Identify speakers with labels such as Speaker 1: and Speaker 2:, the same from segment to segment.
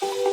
Speaker 1: Bye.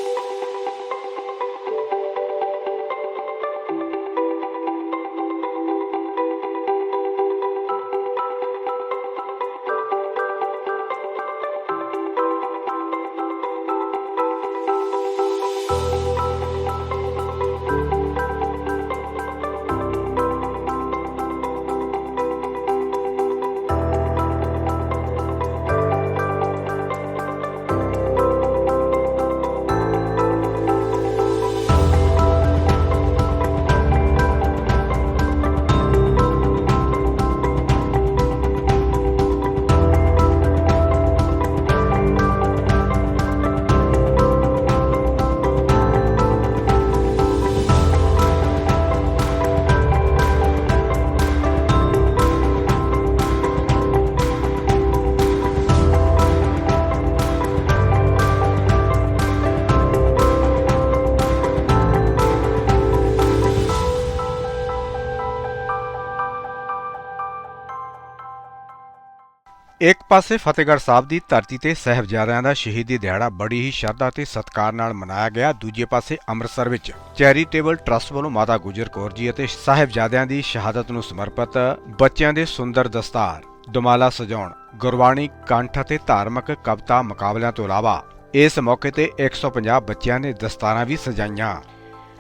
Speaker 1: ਇੱਕ ਪਾਸੇ ਫਤਿਹਗੜ੍ਹ ਸਾਹਿਬ ਦੀ ਧਰਤੀ ਤੇ ਸਹਿਬਜ਼ਾਦਿਆਂ ਦਾ ਸ਼ਹੀਦੀ ਦਿਹਾੜਾ ਬੜੀ ਹੀ ਸ਼ਰਧਾ ਤੇ ਸਤਿਕਾਰ ਨਾਲ ਮਨਾਇਆ ਗਿਆ, ਦੂਜੇ ਪਾਸੇ ਅੰਮ੍ਰਿਤਸਰ ਵਿੱਚ ਚੈਰੀਟੇਬਲ ਟਰਸਟ ਵੱਲੋਂ ਮਾਤਾ ਗੁਜਰ ਕੌਰ ਜੀ ਅਤੇ ਸਾਹਿਬਜ਼ਾਦਿਆਂ ਦੀ ਸ਼ਹਾਦਤ ਨੂੰ ਸਮਰਪਿਤ ਬੱਚਿਆਂ ਦੇ ਸੁੰਦਰ ਦਸਤਾਰ, ਦੁਮਾਲਾ ਸਜਾਉਣ, ਗੁਰਬਾਣੀ ਕੰਠ ਅਤੇ ਧਾਰਮਿਕ ਕਵਿਤਾ ਮੁਕਾਬਲਿਆਂ ਤੋਂ ਇਲਾਵਾ ਇਸ ਮੌਕੇ ਤੇ 150 ਬੱਚਿਆਂ ਨੇ ਦਸਤਾਰਾਂ ਵੀ ਸਜਾਈਆਂ।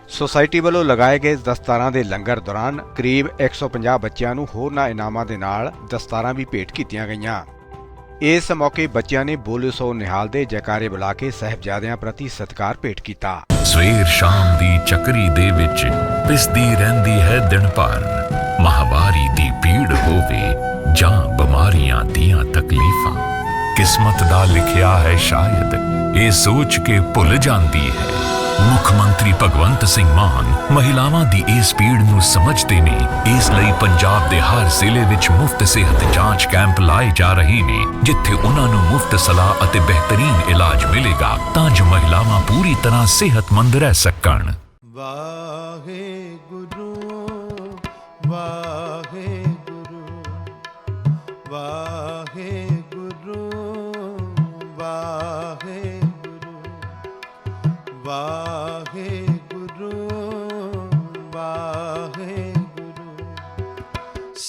Speaker 1: ਸੁਸਾਇਟੀ ਵੱਲੋਂ ਲਗਾਏ ਗਏ ਦਸਤਾਰਾਂ ਦੇ ਲੰਗਰ ਦੌਰਾਨ ਕਰੀਬ 150 ਬੱਚਿਆਂ ਨੂੰ ਹੋਰਨਾਂ ਇਨਾਮਾਂ ਦੇ ਨਾਲ ਦਸਤਾਰਾਂ ਵੀ ਭੇਟ ਕੀਤੀਆਂ ਗਈਆਂ। ਇਸ ਮੌਕੇ ਬੱਚਿਆਂ ਨੇ ਬੋਲੇ ਸੋ ਨਿਹਾਲ ਦੇ ਜੈਕਾਰੇ ਬੁਲਾ ਕੇ ਸਹਿਬਜ਼ਾਦਿਆਂ ਪ੍ਰਤੀ ਸਤਿਕਾਰ ਭੇਟ ਕੀਤਾ।
Speaker 2: ਸਵੇਰ ਸ਼ਾਮ ਦੀ ਚੱਕਰੀ ਦੇ ਵਿੱਚ ਪਿਸਦੀ ਰਹਿੰਦੀ ਹੈ ਦਿਨ ਭਰ। ਮਹਾਵਾਰੀ ਦੀ ਪੀੜ ਹੋਵੇ ਜਾਂ ਬਿਮਾਰੀਆਂ ਦੀਆਂ ਤਕਲੀਫਾਂ। ਕਿਸਮਤ ਦਾ ਲਿਖਿਆ ਹੈ ਸ਼ਾਇਦ, ਇਹ ਸੋਚ ਕੇ ਭੁੱਲ ਜਾਂਦੀ ਹੈ। ਮੁੱਖ ਮੰਤਰੀ ਭਗਵੰਤ ਸਿੰਘ ਮਾਨ ਮਹਿਲਾਵਾਂ ਦੀ ਇਸ ਪੀੜ ਨੂੰ ਸਮਝਦੇ ਨੇ। ਇਸ ਲਈ ਪੰਜਾਬ ਦੇ ਹਰ ਜ਼ਿਲ੍ਹੇ ਵਿੱਚ ਮੁਫਤ ਸਿਹਤ ਜਾਂਚ ਕੈਂਪ ਲਾਏ ਜਾ ਰਹੇ ਨੇ, ਜਿੱਥੇ ਉਹਨਾਂ ਨੂੰ ਮੁਫਤ ਸਲਾਹ ਅਤੇ ਬਿਹਤਰੀਨ ਇਲਾਜ ਮਿਲੇਗਾ ਤਾਂ ਜੋ ਮਹਿਲਾਵਾਂ ਪੂਰੀ ਤਰ੍ਹਾਂ ਸਿਹਤਮੰਦ ਰਹਿ ਸਕਣ।
Speaker 3: ਵਾਹਿਗੁਰੂ ਵਾਹਿਗੁਰੂ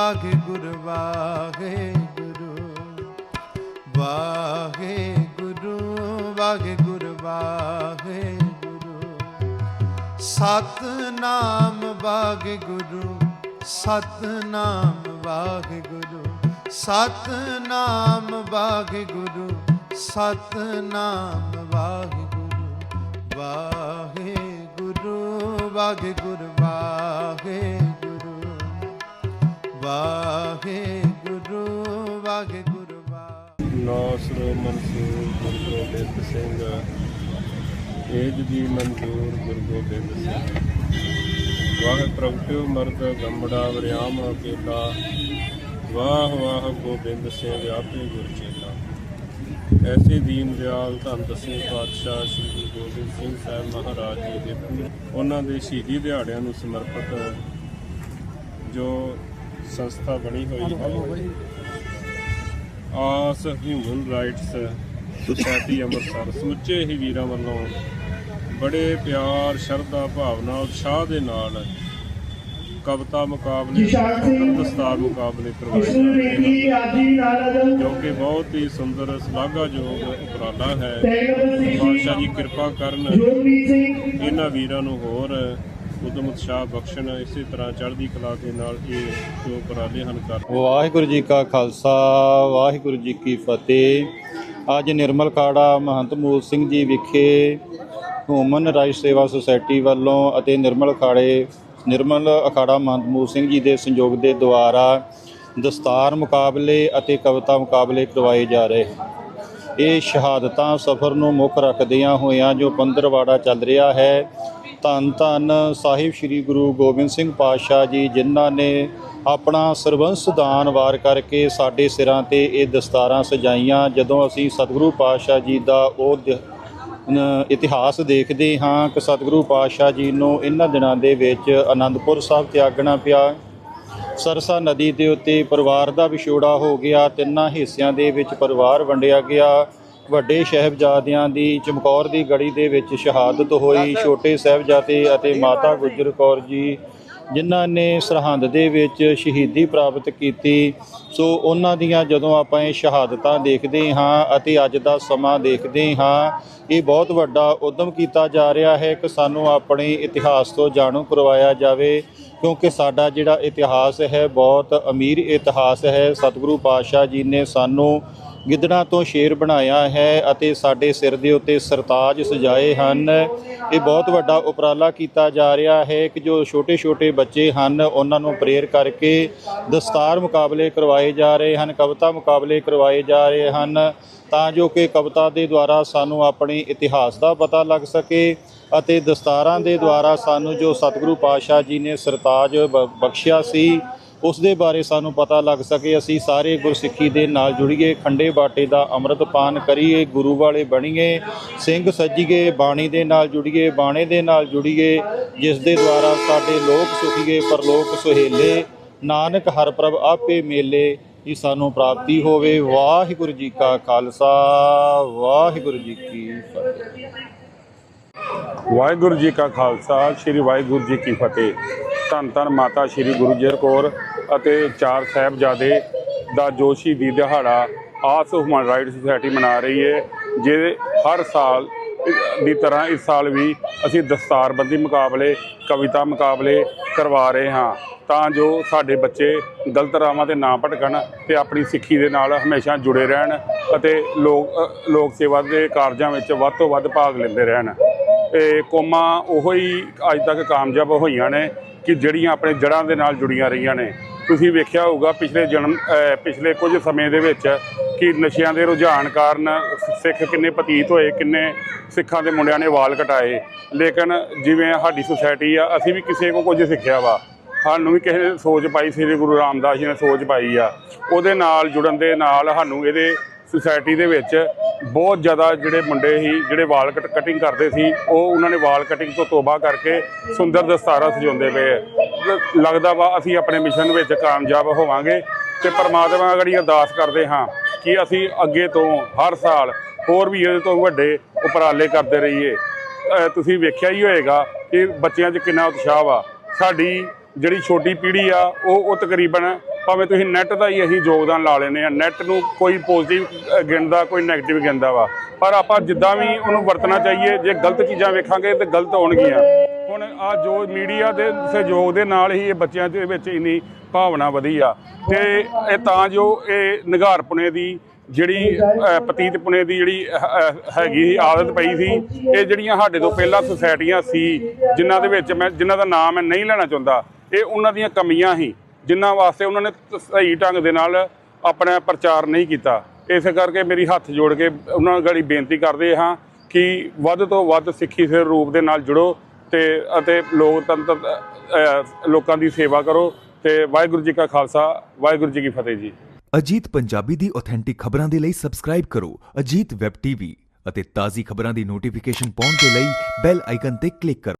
Speaker 3: ਵਾਹਿਗੁਰੂ ਵਾਹਿਗੁਰੂ ਵਾਹਿਗੁਰੂ ਵਾਹਿਗੁਰੂ ਵਾਹਿਗੁਰੂ। ਸਤਨਾਮ ਵਾਹਿਗੁਰੂ ਸਤਨਾਮ ਵਾਹਿਗੁਰੂ ਸਤਨਾਮ ਵਾਹਿਗੁਰੂ ਸਤਨਾਮ ਵਾਹਿਗੁਰੂ ਗੁਰੂ ਵਾਹਿਗੁਰੂ ਗੁਰੂ
Speaker 4: ਨੌਸਰੋ ਮਨਸੂਰ ਗੁਰੂ ਗੋਬਿੰਦ ਸਿੰਘ। ਏਜ ਦੀ ਮਨਜ਼ੂਰ ਗੁਰੂ ਗੋਬਿੰਦ ਸਿੰਘ। ਵਾਹ ਪ੍ਰਗਟਿਓ ਮਰਦ ਗੰਮੜਾ ਵਰਿਆਮ ਅਕੇਲਾ ਵਾਹ ਵਾਹ ਗੋਬਿੰਦ ਸਿੰਘ ਆਪੇ ਗੁਰ ਚੇਲਾ ਐਸੇ ਦੀਨ ਦਿਆਲ ਧੰਨ ਦਸਵੇਂ ਪਾਤਸ਼ਾਹ ਸ੍ਰੀ ਗੁਰੂ ਗੋਬਿੰਦ ਸਿੰਘ ਸਾਹਿਬ ਮਹਾਰਾਜ ਜੀ ਦੇ ਉਹਨਾਂ ਦੇ ਸ਼ਹੀਦੀ ਦਿਹਾੜਿਆਂ ਨੂੰ ਸਮਰਪਿਤ ਜੋ ਸੰਸਥਾ ਬਣੀ ਹੋਈ ਹੈ। ਆਸ ਹਿਊਮਨ ਰਾਈਟਸ ਸੁਸਾਇਟੀ ਅੰਮ੍ਰਿਤਸਰ ਸਮੁੱਚੇ ਹੀ ਵੀਰਾਂ ਵੱਲੋਂ ਬੜੇ ਪਿਆਰ ਸ਼ਰਧਾ ਭਾਵਨਾ ਉਤਸ਼ਾਹ ਦੇ ਨਾਲ ਕਵਿਤਾ ਮੁਕਾਬਲੇ ਦਸਤਾਰ ਮੁਕਾਬਲੇ ਕਰਵਾਏ ਜਾ ਕਿ ਬਹੁਤ ਹੀ ਸੁੰਦਰ ਸ਼ਲਾਘਾਯੋਗ ਉਪਰਾਲਾ ਹੈ। ਪਾਤਸ਼ਾਹ ਜੀ ਕਿਰਪਾ ਕਰਨ ਇਹਨਾਂ ਵੀਰਾਂ ਨੂੰ ਹੋਰ ਉਦਮ ਉਤਸ਼ਾਹ ਬਖਸ਼ਣ, ਇਸੇ ਤਰ੍ਹਾਂ ਚੜ੍ਹਦੀ ਕਲਾ ਦੇ ਨਾਲ ਇਹ ਜੋ ਉਪਰਾਲੇ ਹਨ ਕਰ
Speaker 5: ਵਾਹਿਗੁਰੂ ਜੀ ਕਾ ਖਾਲਸਾ, ਵਾਹਿਗੁਰੂ ਜੀ ਕੀ ਫਤਿਹ। ਅੱਜ ਨਿਰਮਲ ਖਾੜਾ ਮਹੰਤ ਮੂਲ ਸਿੰਘ ਜੀ ਵਿਖੇ ਹਿਊਮਨ ਰਾਈਟ ਸੇਵਾ ਸੁਸਾਇਟੀ ਵੱਲੋਂ ਅਤੇ ਨਿਰਮਲ ਖਾੜੇ ਨਿਰਮਲ ਅਖਾੜਾ ਮਹੰਤ ਮੂਲ ਸਿੰਘ ਜੀ ਦੇ ਸੰਯੋਗ ਦੇ ਦੁਆਰਾ ਦਸਤਾਰ ਮੁਕਾਬਲੇ ਅਤੇ ਕਵਿਤਾ ਮੁਕਾਬਲੇ ਕਰਵਾਏ ਜਾ ਰਹੇ ਹਨ। ਇਹ ਸ਼ਹਾਦਤਾਂ ਸਫ਼ਰ ਨੂੰ ਮੁੱਖ ਰੱਖਦਿਆਂ ਹੋਇਆਂ ਜੋ ਪੰਦਰਵਾੜਾ ਚੱਲ ਰਿਹਾ ਹੈ ਧੰਨ ਧੰਨ ਸਾਹਿਬ ਸ੍ਰੀ ਗੁਰੂ ਗੋਬਿੰਦ ਸਿੰਘ ਪਾਤਸ਼ਾਹ ਜੀ, ਜਿਨ੍ਹਾਂ ਨੇ ਆਪਣਾ ਸਰਬੰਸ ਦਾਨ ਵਾਰ ਕਰਕੇ ਸਾਡੇ ਸਿਰਾਂ ਤੇ ਇਹ ਦਸਤਾਰਾਂ ਸਜਾਈਆਂ। ਜਦੋਂ ਅਸੀਂ ਸਤਿਗੁਰੂ ਪਾਤਸ਼ਾਹ ਜੀ ਦਾ ਉਹ ਦ- ਇਤਿਹਾਸ ਦੇਖਦੇ ਹਾਂ, ਕਿ ਸਤਿਗੁਰੂ ਪਾਤਸ਼ਾਹ ਜੀ ਨੂੰ ਇਹਨਾਂ ਦਿਨਾਂ ਦੇ ਵਿੱਚ ਆਨੰਦਪੁਰ ਸਾਹਿਬ ਤਿਆਗਣਾ ਪਿਆ। ਸਰਸਾ ਨਦੀ ਦੇ ਉੱਤੇ ਪਰਿਵਾਰ ਦਾ ਵਿਛੋੜਾ ਹੋ ਗਿਆ, ਤਿੰਨਾਂ ਹਿੱਸਿਆਂ ਦੇ ਵਿੱਚ ਪਰਿਵਾਰ ਵੰਡਿਆ ਗਿਆ। ਵੱਡੇ ਸਾਹਿਬਜ਼ਾਦਿਆਂ ਦੀ ਚਮਕੌਰ ਦੀ ਗੜੀ ਦੇ ਵਿੱਚ ਸ਼ਹਾਦਤ ਹੋਈ। ਛੋਟੇ ਸਾਹਿਬਜ਼ਾਦੇ ਅਤੇ ਮਾਤਾ ਗੁਜਰ ਕੌਰ ਜੀ ਜਿਨ੍ਹਾਂ ਨੇ ਸਰਹੰਦ ਦੇ ਵਿੱਚ ਸ਼ਹੀਦੀ ਪ੍ਰਾਪਤ ਕੀਤੀ। ਸੋ ਉਹਨਾਂ ਦੀਆਂ ਜਦੋਂ ਆਪਾਂ ਇਹ ਸ਼ਹਾਦਤਾਂ ਦੇਖਦੇ ਹਾਂ ਅਤੇ ਅੱਜ ਦਾ ਸਮਾਂ ਦੇਖਦੇ ਹਾਂ ਇਹ ਬਹੁਤ ਵੱਡਾ ਉਦਮ ਕੀਤਾ ਜਾ ਰਿਹਾ ਹੈ ਕਿ ਸਾਨੂੰ ਆਪਣੇ ਇਤਿਹਾਸ ਤੋਂ ਜਾਣੂ ਕਰਵਾਇਆ ਜਾਵੇ ਕਿਉਂਕਿ ਸਾਡਾ ਜਿਹੜਾ ਇਤਿਹਾਸ ਹੈ ਬਹੁਤ ਅਮੀਰ ਇਤਿਹਾਸ ਹੈ। ਸਤਿਗੁਰੂ ਪਾਤਸ਼ਾਹ ਜੀ ਨੇ ਸਾਨੂੰ ਗਿੱਦੜਾਂ ਤੋਂ ਸ਼ੇਰ ਬਣਾਇਆ ਹੈ ਅਤੇ ਸਾਡੇ ਸਿਰ ਦੇ ਉੱਤੇ ਸਰਤਾਜ ਸਜਾਏ ਹਨ। ਇਹ ਬਹੁਤ ਵੱਡਾ ਉਪਰਾਲਾ ਕੀਤਾ ਜਾ ਰਿਹਾ ਹੈ ਕਿ ਜੋ ਛੋਟੇ-ਛੋਟੇ ਬੱਚੇ ਹਨ, ਉਹਨਾਂ ਨੂੰ ਪ੍ਰੇਰ ਕਰਕੇ ਦਸਤਾਰ ਮੁਕਾਬਲੇ ਕਰਵਾਏ ਜਾ ਰਹੇ ਹਨ, ਕਵਿਤਾ ਮੁਕਾਬਲੇ ਕਰਵਾਏ ਜਾ ਰਹੇ ਹਨ ਤਾਂ ਜੋ ਕਿ ਕਵਿਤਾ ਦੇ ਦੁਆਰਾ ਸਾਨੂੰ ਆਪਣੇ ਇਤਿਹਾਸ ਦਾ ਪਤਾ ਲੱਗ ਸਕੇ ਅਤੇ ਦਸਤਾਰਾਂ ਦੇ ਦੁਆਰਾ ਸਾਨੂੰ ਜੋ ਸਤਿਗੁਰੂ ਪਾਤਸ਼ਾਹ ਜੀ ਨੇ ਸਰਤਾਜ ਬ- ਬਖਸ਼ਿਆ ਸੀ ਉਸ ਦੇ ਬਾਰੇ ਸਾਨੂੰ ਪਤਾ ਲੱਗ ਸਕੇ, ਅਸੀਂ ਸਾਰੇ ਗੁਰਸਿੱਖੀ ਦੇ ਨਾਲ ਜੁੜੀਏ, ਖੰਡੇ ਬਾਟੇ ਦਾ ਅੰਮ੍ਰਿਤ ਪਾਨ ਕਰੀਏ, ਗੁਰੂ ਵਾਲੇ ਬਣੀਏ, ਸਿੰਘ ਸੱਜੀਏ, ਬਾਣੀ ਦੇ ਨਾਲ ਜੁੜੀਏ, ਬਾਣੇ ਦੇ ਨਾਲ ਜੁੜੀਏ, ਜਿਸ ਦੇ ਦੁਆਰਾ ਸਾਡੇ ਲੋਕ ਸੁਖੀਏ, ਪਰਲੋਕ ਸੁਹੇਲੇ, ਨਾਨਕ ਹਰ ਪ੍ਰਭ ਆਪੇ ਮੇਲੇ ਦੀ ਸਾਨੂੰ ਪ੍ਰਾਪਤੀ ਹੋਵੇ। ਵਾਹਿਗੁਰੂ ਜੀ ਕਾ ਖਾਲਸਾ, ਵਾਹਿਗੁਰੂ ਜੀ ਕੀ ਫਤਿਹ।
Speaker 6: ਵਾਹਿਗੁਰੂ ਜੀ ਕਾ ਖਾਲਸਾ, ਸ੍ਰੀ ਵਾਹਿਗੁਰੂ ਜੀ ਕੀ ਫਤਿਹ। ਧੰਨ ਧੰਨ ਮਾਤਾ ਸ੍ਰੀ ਗੁਰੂ ਜਰ ਕੌਰ ਅਤੇ ਚਾਰ ਸਾਹਿਬਜ਼ਾਦੇ ਦਾ ਜੋ ਸ਼ਹੀਦੀ ਦਿਹਾੜਾ ਆਸ ਹਿਊਮਨ ਰਾਈਟ ਸੁਸਾਇਟੀ ਮਨਾ ਰਹੀ ਹੈ ਜਿਹਦੇ ਹਰ ਸਾਲ ਦੀ ਤਰ੍ਹਾਂ ਇਸ ਸਾਲ ਵੀ ਅਸੀਂ ਦਸਤਾਰਬੰਦੀ ਮੁਕਾਬਲੇ, ਕਵਿਤਾ ਮੁਕਾਬਲੇ ਕਰਵਾ ਰਹੇ ਹਾਂ। ਤਾਂ ਜੋ ਸਾਡੇ ਬੱਚੇ ਗਲਤ ਰਾਹਾਂ ਤੇ ਨਾ ਭਟਕਣ ਤੇ ਆਪਣੀ ਸਿੱਖੀ ਦੇ ਨਾਲ ਹਮੇਸ਼ਾ ਜੁੜੇ ਰਹਿਣ ਅਤੇ ਲੋਕ ਲੋਕ ਸੇਵਾ ਦੇ ਕਾਰਜਾਂ ਵਿੱਚ ਵੱਧ ਤੋਂ ਵੱਧ ਭਾਗ ਲੈਂਦੇ ਰਹਿਣ। ਇਹ ਕੌਮਾਂ ਉਹੋ ਹੀ ਅੱਜ ਤੱਕ ਕਾਮਯਾਬ ਹੋਈਆਂ ਨੇ ਕਿ ਜਿਹੜੀਆਂ ਆਪਣੇ ਜੜ੍ਹਾਂ ਦੇ ਨਾਲ ਜੁੜੀਆਂ ਰਹੀਆਂ ਨੇ। ਤੁਸੀਂ ਵੇਖਿਆ ਹੋਊਗਾ ਪਿਛਲੇ ਜਨਮ ਪਿਛਲੇ ਕੁਝ ਸਮੇਂ ਦੇ ਵਿੱਚ ਕਿ ਨਸ਼ਿਆਂ ਦੇ ਰੁਝਾਨ ਕਾਰਨ ਸਿੱਖ ਕਿੰਨੇ ਪਤੀਤ ਹੋਏ, ਕਿੰਨੇ ਸਿੱਖਾਂ ਦੇ ਮੁੰਡਿਆਂ ਨੇ ਵਾਲ ਕਟਾਏ। ਲੇਕਿਨ ਜਿਵੇਂ ਸਾਡੀ ਸੁਸਾਇਟੀ ਆ, ਅਸੀਂ ਵੀ ਕਿਸੇ ਕੋ ਕੁਝ ਸਿੱਖਿਆ ਵਾ। ਸਾਨੂੰ ਵੀ ਕਿਸੇ ਨੇ ਸੋਚ ਪਾਈ, ਸ੍ਰੀ ਗੁਰੂ ਰਾਮਦਾਸ ਜੀ ਨੇ ਸੋਚ ਪਾਈ ਆ। ਉਹਦੇ ਨਾਲ ਜੁੜਨ ਦੇ ਨਾਲ ਸਾਨੂੰ ਇਹਦੇ ਸੁਸਾਇਟੀ ਦੇ ਵਿੱਚ ਬਹੁਤ ਜ਼ਿਆਦਾ ਜਿਹੜੇ ਮੁੰਡੇ ਸੀ, ਜਿਹੜੇ ਵਾਲ ਕਟ ਕਟਿੰਗ ਕਰਦੇ ਸੀ, ਉਹ ਉਹਨਾਂ ਨੇ ਵਾਲ ਕਟਿੰਗ ਤੋਂ ਤੋਬਾ ਕਰਕੇ ਸੁੰਦਰ ਦਸਤਾਰਾਂ ਸਜਾਉਂਦੇ ਪਏ ਲੱਗਦਾ ਵਾ ਅਸੀਂ ਆਪਣੇ ਮਿਸ਼ਨ ਵਿੱਚ ਕਾਮਯਾਬ ਹੋਵਾਂਗੇ ਤੇ ਪਰਮਾਤਮਾ ਅਗੜੀ ਅਰਦਾਸ ਕਰਦੇ ਹਾਂ ਕਿ ਅਸੀਂ ਅੱਗੇ ਤੋਂ ਹਰ ਸਾਲ ਹੋਰ ਵੀ ਇਹਦੇ ਤੋਂ ਵੱਡੇ ਉਪਰਾਲੇ ਕਰਦੇ ਰਹੀਏ। ਤੁਸੀਂ ਵੇਖਿਆ ਹੀ ਹੋਏਗਾ ਕਿ ਬੱਚਿਆਂ 'ਚ ਕਿੰਨਾ ਉਤਸ਼ਾਹ ਵਾ। ਸਾਡੀ ਜਿਹੜੀ ਛੋਟੀ ਪੀੜ੍ਹੀ ਆ, ਉਹ ਉਹ ਤਕਰੀਬਨ ਭਾਵੇਂ ਤੁਸੀਂ ਨੈੱਟ ਦਾ ਹੀ ਅਸੀਂ ਯੋਗਦਾਨ ਲਾ ਲੈਨੇ ਆ ਨੈੱਟ ਨੂੰ ਕੋਈ ਪੋਜ਼ਿਟਿਵ ਗਿਣਦਾ, ਕੋਈ 네ਗੇਟਿਵ ਗਿਣਦਾ ਵਾ। ਪਰ ਆਪਾਂ ਜਿੱਦਾਂ ਵੀ ਉਹਨੂੰ ਵਰਤਣਾ ਚਾਹੀਏ, ਜੇ ਗਲਤ ਚੀਜ਼ਾਂ ਵੇਖਾਂਗੇ ਤੇ ਗਲਤ ਹੋਣਗੀਆਂ। ਹੁਣ ਆ ਜੋ ਮੀਡੀਆ ਦੇ ਸਹਿਯੋਗ ਦੇ ਨਾਲ ਹੀ ਇਹ ਬੱਚਿਆਂ ਦੇ ਵਿੱਚ ਇੰਨੀ ਭਾਵਨਾ ਵਧੀ ਆ। ਤੇ ਇਹ ਤਾਂ ਜੋ ਇਹ ਨਿਗਾਰਪੁਣੇ ਦੀ ਜਿਹੜੀ ਪਤੀਤ ਪੁਣੇ ਦੀ ਜਿਹੜੀ ਹੈਗੀ ਸੀ, ਆਦਤ ਪਈ ਸੀ, ਇਹ ਜਿਹੜੀਆਂ ਸਾਡੇ ਤੋਂ ਪਹਿਲਾਂ ਸੁਸਾਇਟੀਆਂ ਸੀ, ਜਿਨ੍ਹਾਂ ਦੇ ਵਿੱਚ ਮੈਂ, ਜਿਨ੍ਹਾਂ ਦਾ ਨਾਮ ਮੈਂ ਨਹੀਂ ਲੈਣਾ ਚਾਹੁੰਦਾ, ਇਹ ਉਹਨਾਂ ਦੀਆਂ ਕਮੀਆਂ ਸੀ। ਜਿਨ੍ਹਾਂ ਵਾਸਤੇ ਉਹਨਾਂ ਨੇ ਸਹੀ ਢੰਗ ਦੇ ਨਾਲ ਆਪਣਾ ਪ੍ਰਚਾਰ ਨਹੀਂ ਕੀਤਾ। ਇਸ ਕਰਕੇ ਮੇਰੀ ਹੱਥ ਜੋੜ ਕੇ ਉਹਨਾਂ ਗੜੀ ਬੇਨਤੀ ਕਰਦੇ ਹਾਂ ਕਿ ਵੱਧ ਤੋਂ ਵੱਧ ਸਿੱਖੀ ਸਿਰ ਰੂਪ ਦੇ ਨਾਲ ਜੁੜੋ ਤੇ, ਅਤੇ ਲੋਕਤੰਤਰ ਲੋਕਾਂ ਦੀ ਸੇਵਾ ਕਰੋ ਤੇ ਵਾਹਿਗੁਰੂ ਜੀ ਕਾ ਖਾਲਸਾ, ਵਾਹਿਗੁਰੂ ਜੀ ਕੀ ਫਤਿਹ ਜੀ।
Speaker 7: ਅਜੀਤ ਪੰਜਾਬੀ ਦੀ ਆਥੈਂਟਿਕ ਖਬਰਾਂ ਦੇ ਲਈ ਸਬਸਕ੍ਰਾਈਬ ਕਰੋ ਅਜੀਤ ਵੈਬ ਟੀਵੀ ਅਤੇ ਤਾਜ਼ੀ ਖਬਰਾਂ ਦੀ ਨੋਟੀਫਿਕੇਸ਼ਨ ਪਾਉਣ ਦੇ ਲਈ ਬੈਲ ਆਈਕਨ ਤੇ ਕਲਿੱਕ ਕਰੋ।